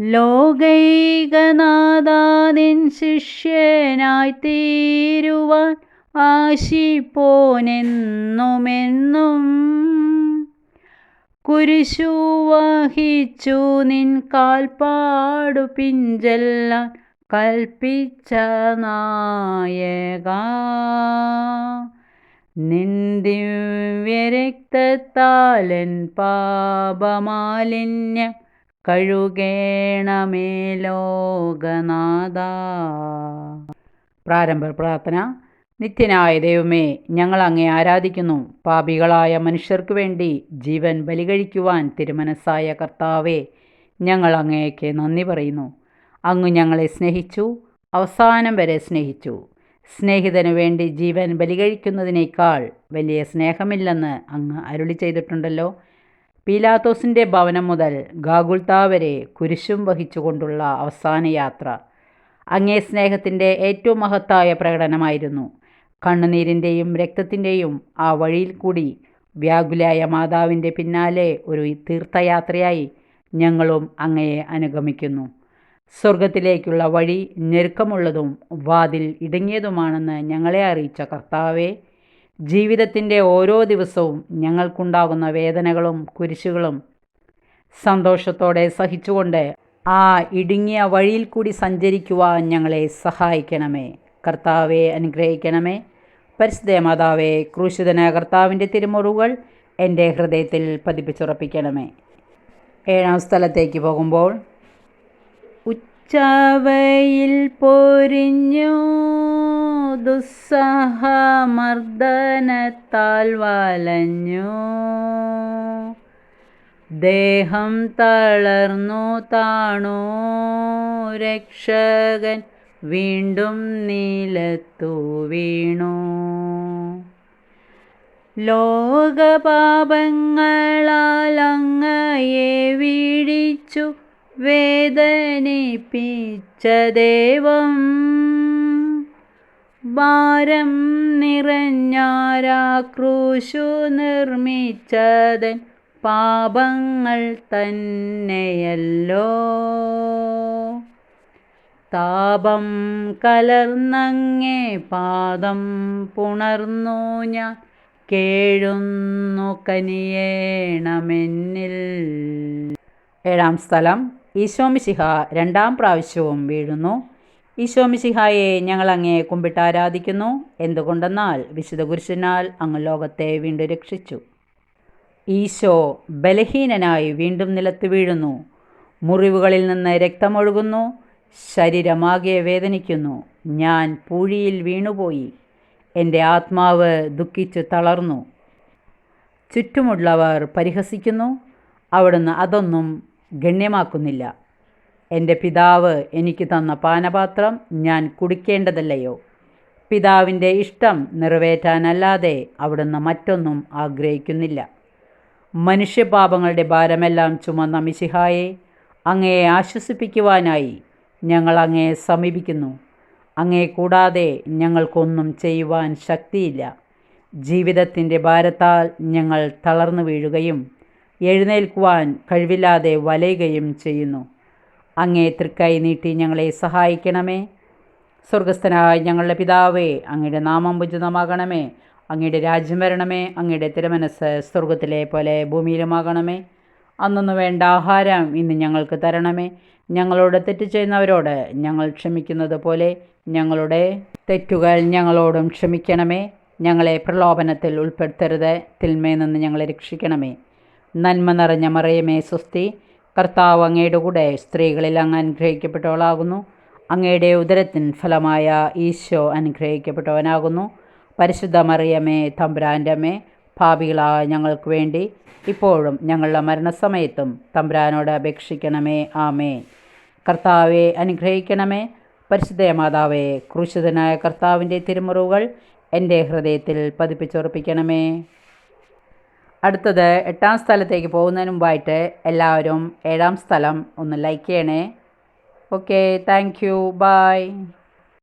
ലോകൈകനാഥാനിൻ ശിഷ്യനായി തീരുവാൻ ആശിപ്പോനെന്നുമെന്നും കുരിശു വഹിച്ചു നിൻ കാൽപ്പാടു പിഞ്ചെല്ലാൻ കൽപ്പിച്ച നായക. നിന്ദിവ്യരക്തത്താലൻ പാപമാലിന്യം കഴുകേണമേ ലോകനാഥ. പ്രാരംഭ പ്രാർത്ഥന. നിത്യനായ ദൈവമേ ഞങ്ങൾ അങ്ങേ ആരാധിക്കുന്നു. പാപികളായ മനുഷ്യർക്ക് വേണ്ടി ജീവൻ ബലികഴിക്കുവാൻ തിരുമനസ്സായ കർത്താവേ ഞങ്ങൾ അങ്ങേക്ക് നന്ദി പറയുന്നു. അങ്ങ് ഞങ്ങളെ സ്നേഹിച്ചു അവസാനം വരെ സ്നേഹിച്ചു. സ്നേഹിതന് വേണ്ടി ജീവൻ ബലികഴിക്കുന്നതിനേക്കാൾ വലിയ സ്നേഹമില്ലെന്ന് അങ്ങ് അരുളി ചെയ്തിട്ടുണ്ടല്ലോ. പീലാത്തോസിന്റെ ഭവനം മുതൽ ഗാഗുൽത്ത വരെ കുരിശും വഹിച്ചുകൊണ്ടുള്ള അവസാന യാത്ര. അങ്ങേ സ്നേഹത്തിന്റെ ഏറ്റവും മഹത്തായ പ്രകടനമായിരുന്നു. കണ്ണുനീരിന്റെയും രക്തത്തിന്റെയും ആ വഴിയിൽ കൂടി വ്യാകുലായ മാതാവിന്റെ പിന്നാലെ ഒരു തീർത്ഥയാത്രയായി ഞങ്ങളും അങ്ങയെ അനുഗമിക്കുന്നു. സ്വർഗത്തിലേക്കുള്ള വഴി ഞെരുക്കമുള്ളതും വാതിൽ ഇടുങ്ങിയതുമാണെന്ന് ഞങ്ങളെ അറിയിച്ച കർത്താവെ ജീവിതത്തിന്റെ ഓരോ ദിവസവും ഞങ്ങൾക്കുണ്ടാകുന്ന വേദനകളും കുരിശുകളും സന്തോഷത്തോടെ സഹിച്ചുകൊണ്ട് ആ ഇടുങ്ങിയ വഴിയിൽ കൂടി സഞ്ചരിക്കുവാൻ ഞങ്ങളെ സഹായിക്കണമേ. കർത്താവെ അനുഗ്രഹിക്കണമേ. പരിശുദ്ധ മാതാവെ ക്രൂശിതന കർത്താവിന്റെ തിരുമുറുകൾ എന്റെ ഹൃദയത്തിൽ പതിപ്പിച്ചുറപ്പിക്കണമേ. ഏഴാം സ്ഥലത്തേക്ക് പോകുമ്പോൾ ഉച്ചവയിൽ പൊരിഞ്ഞു ദുസ്സഹമർദ്ദനത്താൽ വലഞ്ഞു ദേഹം തളർന്നു താണു. രക്ഷകൻ വീണ്ടും നീലത്തു വീണു. ലോകപാപങ്ങളാൽ അങ്ങയെ വീഴിച്ചു വേദനിപ്പിച്ച ദൈവം ഭാരം നിറഞ്ഞാരാ ക്രൂശു നിർമ്മിച്ചതൻ പാപങ്ങൾ തന്നെയല്ലോ. താപം കലർന്നങ്ങേ പാദം പുണർന്നു ഞാൻ കേഴുന്നു കനിയേണമെന്നിൽ. ഏഴാം സ്ഥലം ഈശോമിശിഹ രണ്ടാം പ്രാവശ്യവും വീഴുന്നു. ഈശോമിശിഹായെ ഞങ്ങൾ അങ്ങേ കുമ്പിട്ട് ആരാധിക്കുന്നു. എന്തുകൊണ്ടെന്നാൽ വിശുദ്ധ കുരിശനാൽ അങ്ങ് ലോകത്തെ വീണ്ടും രക്ഷിച്ചു. ഈശോ ബലഹീനനായി വീണ്ടും നിലത്ത് വീഴുന്നു. മുറിവുകളിൽ നിന്ന് രക്തമൊഴുകുന്നു. ശരീരമാകെ വേദനിക്കുന്നു. ഞാൻ പൂഴിയിൽ വീണുപോയി. എന്റെ ആത്മാവ് ദുഃഖിച്ചു തളർന്നു. ചുറ്റുമുള്ളവർ പരിഹസിക്കുന്നു. അവിടുന്ന് അതൊന്നും ഗണ്യമാക്കുന്നില്ല. എന്റെ പിതാവ് എനിക്ക് തന്ന പാനപാത്രം ഞാൻ കുടിക്കേണ്ടതല്ലയോ? പിതാവിന്റെ ഇഷ്ടം നിറവേറ്റാനല്ലാതെ അവിടുന്ന് മറ്റൊന്നും ആഗ്രഹിക്കുന്നില്ല. മനുഷ്യപാപങ്ങളുടെ ഭാരമെല്ലാം ചുമന്ന മിശിഹായെ അങ്ങയെ ആശ്വസിപ്പിക്കുവാനായി ഞങ്ങൾ അങ്ങയെ സമീപിക്കുന്നു. അങ്ങയെ കൂടാതെ ഞങ്ങൾക്കൊന്നും ചെയ്യുവാൻ ശക്തിയില്ല. ജീവിതത്തിന്റെ ഭാരത്താൽ ഞങ്ങൾ തളർന്നു വീഴുകയും എഴുന്നേൽക്കുവാൻ കഴിവില്ലാതെ വലയുകയും ചെയ്യുന്നു. അങ്ങേ തൃക്കൈ നീട്ടി ഞങ്ങളെ സഹായിക്കണമേ. സ്വർഗസ്ഥനായ ഞങ്ങളുടെ പിതാവേ അങ്ങയുടെ നാമം ഉചിതമാകണമേ. അങ്ങയുടെ രാജ്യം വരണമേ. അങ്ങയുടെ തിരുമനസ് സ്വർഗത്തിലെ പോലെ ഭൂമിയിലുമാകണമേ. അന്നൊന്നു വേണ്ട ആഹാരം ഇന്ന് ഞങ്ങൾക്ക് തരണമേ. ഞങ്ങളോട് തെറ്റ് ചെയ്യുന്നവരോട് ഞങ്ങൾ ക്ഷമിക്കുന്നത് പോലെ ഞങ്ങളുടെ തെറ്റുകൾ ഞങ്ങളോടും ക്ഷമിക്കണമേ. ഞങ്ങളെ പ്രലോഭനത്തിൽ ഉൾപ്പെടുത്തരുത്. തിന്മയിൽ നിന്ന് ഞങ്ങളെ രക്ഷിക്കണമേ. നന്മ നിറഞ്ഞ മറിയമേ സ്വസ്തി. കർത്താവ് അങ്ങയുടെ കൂടെ സ്ത്രീകളിൽ അങ്ങ് അനുഗ്രഹിക്കപ്പെട്ടവളാകുന്നു. അങ്ങയുടെ ഉദരത്തിൻ ഫലമായ ഈശോ അനുഗ്രഹിക്കപ്പെട്ടവനാകുന്നു. പരിശുദ്ധ മറിയമേ തമ്പുരാന്റെ ഭാവികളായ ഞങ്ങൾക്ക് വേണ്ടി ഇപ്പോഴും ഞങ്ങളുടെ മരണസമയത്തും തമ്പുരാനോട് അപേക്ഷിക്കണമേ. ആമേ കർത്താവെ അനുഗ്രഹിക്കണമേ. പരിശുദ്ധ മാതാവേ ക്രൂശിതനായ കർത്താവിന്റെ തിരുമുറിവുകൾ എന്റെ ഹൃദയത്തിൽ പതിപ്പിച്ചുറപ്പിക്കണമേ. അടുത്തത് എട്ടാം സ്ഥലത്തേക്ക് പോകുന്നതിന് മുമ്പായിട്ട് എല്ലാവരും ഏഴാം സ്ഥലം ഒന്ന് ലൈക്ക് ചെയ്യണേ. Okay thank you by